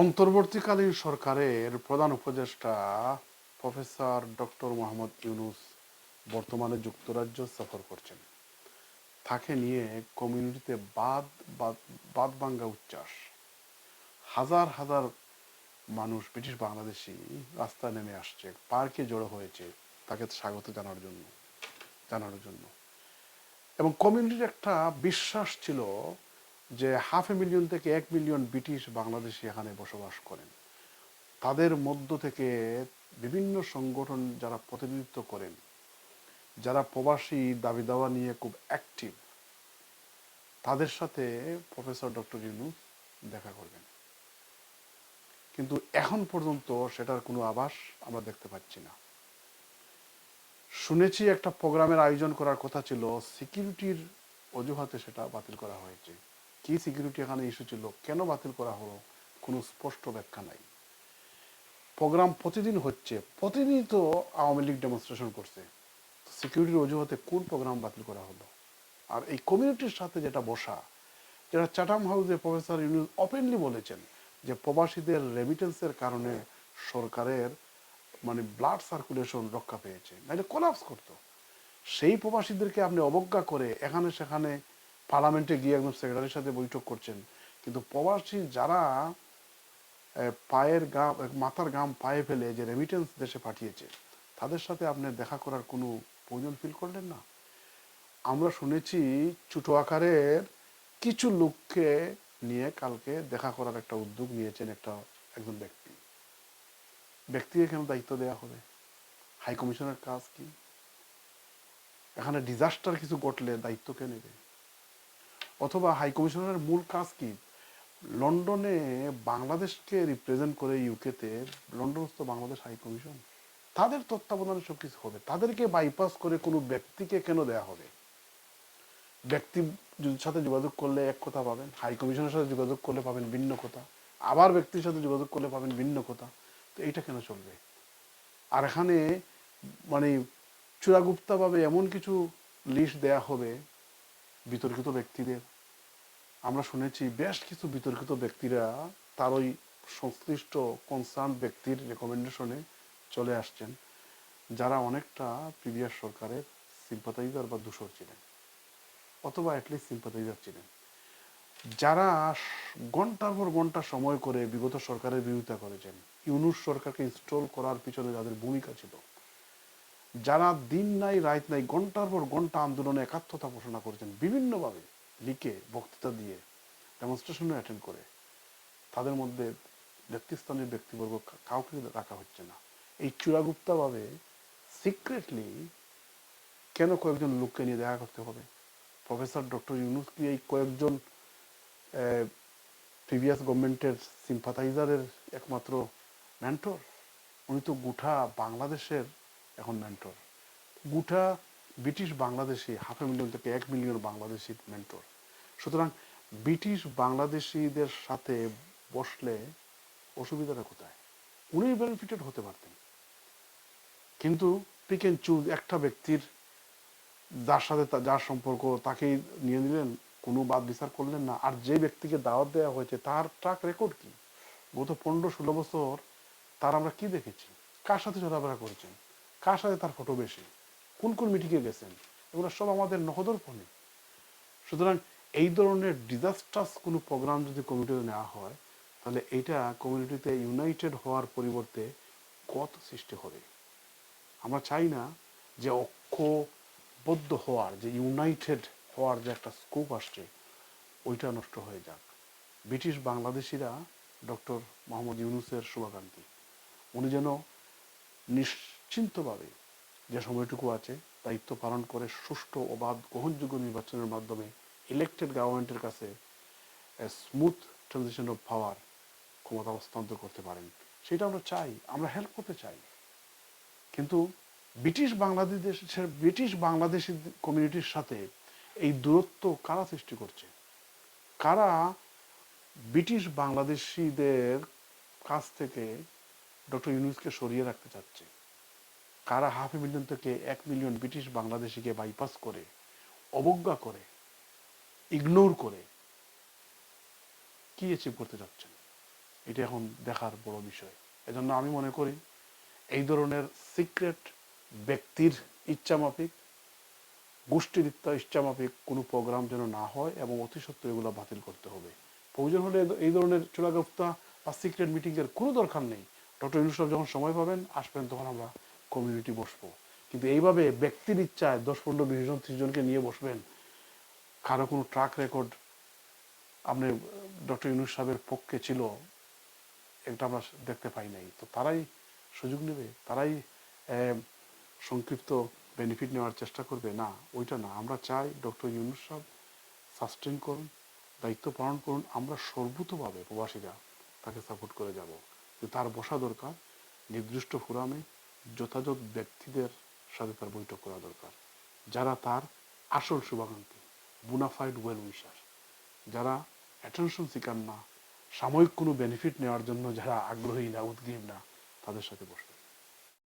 অন্তর্বর্তীকালীন সরকারের প্রধান উপদেষ্টা প্রফেসর ডক্টর মোহাম্মদ ইউনুস বর্তমানে যুক্তরাজ্য সফর করছেন। তাকে নিয়ে কমিউনিটিতে বাদ বাদ ভাঙ্গা উচ্ছ্বাস। হাজার হাজার মানুষ ব্রিটিশ বাংলাদেশি রাস্তায় নেমে আসছে, পার্কে জড়ো হয়েছে তাকে স্বাগত জানার জন্য, জানানোর জন্য। এবং কমিউনিটির একটা বিশ্বাস ছিল যে হাফ এ মিলিয়ন থেকে এক মিলিয়ন ব্রিটিশ বাংলাদেশি এখানে বসবাস করেন। তাদের মধ্য থেকে বিভিন্ন সংগঠন যারা প্রতিনিধিত্ব করেন, যারা প্রবাসী দাবি দাওয়া নিয়ে খুব অ্যাক্টিভ তাদের সাথে প্রফেসর ডক্টর ইউনুস দেখা করবেন। কিন্তু এখন পর্যন্ত সেটার কোনো আভাস আমরা দেখতে পাচ্ছি না। শুনেছি একটা প্রোগ্রামের আয়োজন করার কথা ছিল সিকিউরিটির অজুহাতে সেটা বাতিল করা হয়েছে। কি সিকিউরিটি এখানে ইস্যু ছিল? কেন বাতিল করা হলো? কোনো স্পষ্ট ব্যাখ্যা নাই। প্রোগ্রাম প্রতিদিন হচ্ছে প্রতিদিন তো আওয়ামী লীগ ডেমনস্ট্রেশন করছে। সিকিউরিটির অজুহাতে কোন প্রোগ্রাম বাতিল করা হলো? আর এই কমিউনিটির সাথে যেটা বসা, যেটা চাটাম হাউসে প্রফেসর ইউনুস ওপেনলি বলেছেন যে প্রবাসীদের রেমিটেন্সের কারণে সরকারের মানে ব্লাড সার্কুলেশন রক্ষা পেয়েছে। নাহলে কোলাপস করতো। সেই প্রবাসীদেরকে আপনি অবজ্ঞা করে এখানে সেখানে পার্লামেন্টে গিয়ে একদম সেক্রেটারির সাথে বৈঠক করছেন। কিন্তু প্রবাসী যারা পায়ের গাম মাথার গাম পায়ে ফেলে যে রেমিটেন্স দেশে পাঠিয়েছে, তাদের সাথে আপনি দেখা করার কোনো প্রয়োজন ফিল করলেন না? আমরা শুনেছি ছোট আকারের কিছু লোককে নিয়ে কালকে দেখা করার একটা উদ্যোগ নিয়েছেন একটা, একজন ব্যক্তি। ব্যক্তিকে কেন দায়িত্ব দেওয়া হবে? হাই কমিশনের কাজ কি? এখানে ডিজাস্টার কিছু ঘটলে দায়িত্ব কে নেবে? অথবা হাই কমিশনারের মূল কাজ কি? লন্ডনে বাংলাদেশকে রিপ্রেজেন্ট করে ইউকেতে লন্ডনস্থ বাংলাদেশ হাই কমিশন, তাদের তত্ত্বাবধানে সব কিছু হবে। তাদেরকে বাইপাস করে কোনো ব্যক্তিকে কেন দেয়া হবে? ব্যক্তি সাথে যোগাযোগ করলে এক কথা পাবেন, হাই কমিশনের সাথে যোগাযোগ করলে পাবেন ভিন্ন কথা। আবার ব্যক্তির সাথে যোগাযোগ করলে পাবেন ভিন্ন কথা। তো এইটা কেন চলবে? আর এখানে মানে চূড়াগুপ্তাভাবে এমন কিছু লিস্ট দেয়া হবে বিতর্কিত ব্যক্তিদের। আমরা শুনেছি বেশ কিছু বিতর্কিত ব্যক্তিরা তার ওই সংশ্লিষ্ট কনসার্ন ব্যক্তির রেকমেন্ডেশনে চলে আসছেন, যারা অনেকটা প্রিভিয়াস সরকারের সিম্পাথাইজার বা দূষর ছিলেন, অথবা অ্যাটলিস্ট সিম্পাথাইজার ছিলেন। যারা ঘণ্টার পর ঘণ্টা সময় করে বিগত সরকারের বিরোধিতা করেছেন, ইউনুস সরকারকে ইনস্টল করার পিছনে যাদের ভূমিকা ছিল, যারা দিন নাই, রাত নাই, ঘণ্টার পর ঘণ্টা আন্দোলনে একাত্মতা ঘোষণা করেছেন, বিভিন্নভাবে লিখে বক্তৃতা দিয়ে ডেমনস্ট্রেশনে অ্যাটেন্ড করে, তাদের মধ্যে ব্যক্তিস্থানীয় ব্যক্তিবর্গ কাউকে রাখা হচ্ছে না। এই চূড়াগুপ্তাভাবে সিক্রেটলি কেন কয়েকজন লোককে নিয়ে দেখা করতে হবে? প্রফেসর ডক্টর ইউনুস কি এই কয়েকজন প্রিভিয়াস গভর্নমেন্টের সিম্পাথাইজারের একমাত্র মেন্টর উনি তো গুঠা বাংলাদেশের এখন মেন্টর গুঠা British Bangladeshi half a million থেকে এক মিলিয়ন বাংলাদেশি মেন্টর সুতরাং ব্রিটিশ বাংলাদেশিদের সাথে বসলে অসুবিধাটা কোথায়? উনি বেনিফিটেড হতে পারতেন। কিন্তু পিক অ্যান্ড চুজ একটা ব্যক্তির যার সাথে যার সম্পর্ক তাকে নিয়ে নিলেন, কোনো বাদ বিচার করলেন না। আর যে ব্যক্তিকে দাওয়াত দেওয়া হয়েছে, তার ট্রাক রেকর্ড কি? গত পনেরো ষোলো বছর তার আমরা কি দেখেছি? কার সাথে চলাফেরা করেছেন? কার সাথে তার ফটো বেশি? কোন কোন মিটিংয়ে গেছেন? এগুলো সব আমাদের নহদর ফোনে সুতরাং এই ধরনের ডিজাস্টার্স কোনো প্রোগ্রাম যদি কমিটিতে নেওয়া হয়, তাহলে এটা কমিউনিটিতে ইউনাইটেড হওয়ার পরিবর্তে কত সৃষ্টি হবে? আমরা চাই না যে ঐক্যবদ্ধ হওয়ার, যে ইউনাইটেড হওয়ার যে একটা স্কোপ আসছে, ওইটা নষ্ট হয়ে যাক। ব্রিটিশ বাংলাদেশিরা ডক্টর মোহাম্মদ ইউনুসের শুভাকাঙ্ক্ষী, উনি যেন নিশ্চিন্তভাবে যে সময়টুকু আছে, দায়িত্ব পালন করে সুষ্ঠু অবাধ গ্রহণযোগ্য নির্বাচনের মাধ্যমে ইলেকটেড গভর্নমেন্টের কাছে স্মুথ ট্রানজিশন অফ পাওয়ার ক্ষমতা হস্তান্তর করতে পারেন। সেটা আমরা চাই, আমরা হেল্প করতে চাই। কিন্তু ব্রিটিশ বাংলাদেশের, ব্রিটিশ বাংলাদেশি কমিউনিটির সাথে এই দূরত্ব কারা সৃষ্টি করছে? কারা ব্রিটিশ বাংলাদেশিদের কাছ থেকে ডক্টর ইউনুসকে সরিয়ে রাখতে চাচ্ছে? কারা হাফ মিলিয়ন থেকে এক মিলিয়ন ব্রিটিশ বাংলাদেশিকে বাইপাস করে, অবজ্ঞা করে? ইগনোর করে কি অ্যাচিভ করতে যাচ্ছেন এটা এখন দেখার বড় বিষয়। এজন্য আমি মনে করি এই ধরনের সিক্রেট ব্যক্তির ইচ্ছা মাফিক গোষ্ঠীর ইচ্ছা ইচ্ছা মাফিক কোনো প্রোগ্রাম যেন না হয় এবং অতি সত্ত্বর এগুলো বাতিল করতে হবে। প্রয়োজন হলে এই ধরনের চোরাগপ্তা বা সিক্রেট মিটিংয়ের কোনো দরকার নেই। ডক্টর ইউনুস সাহেব যখন সময় পাবেন, আসবেন তখন আমরা কমিউনিটি বসবো। কিন্তু এইভাবে ব্যক্তির ইচ্ছায় দশ, পনেরো, বিশ জন, ত্রিশ জনকে নিয়ে বসবেন কারও কোনো ট্রাক রেকর্ড আপনি ডক্টর ইউনুস সাহেবের পক্ষে ছিল, এটা আমরা দেখতে পাই নাই। তো তারাই সুযোগ নেবে, তারাই সংক্ষিপ্ত বেনিফিট নেওয়ার চেষ্টা করবে। না, ওইটা না। আমরা চাই ডক্টর ইউনুস সাহেব সাস্টেন করুন, দায়িত্ব পালন করুন। আমরা সর্বতভাবে প্রবাসীরা তাকে সাপোর্ট করে যাব। তার বসা দরকার, নির্দিষ্ট ফোরামে যথাযথ ব্যক্তিদের সাথে তার বৈঠক করা দরকার। যারা তার আসল শুভাকাঙ্ক্ষী। বুনাফাইড ওয়েল উইশার যারা অ্যাটেনশন সিকার না, সাময়িক কোনো বেনিফিট নেওয়ার জন্য যারা আগ্রহী না, উদ্গ্রীব না, তাদের সাথে বসবে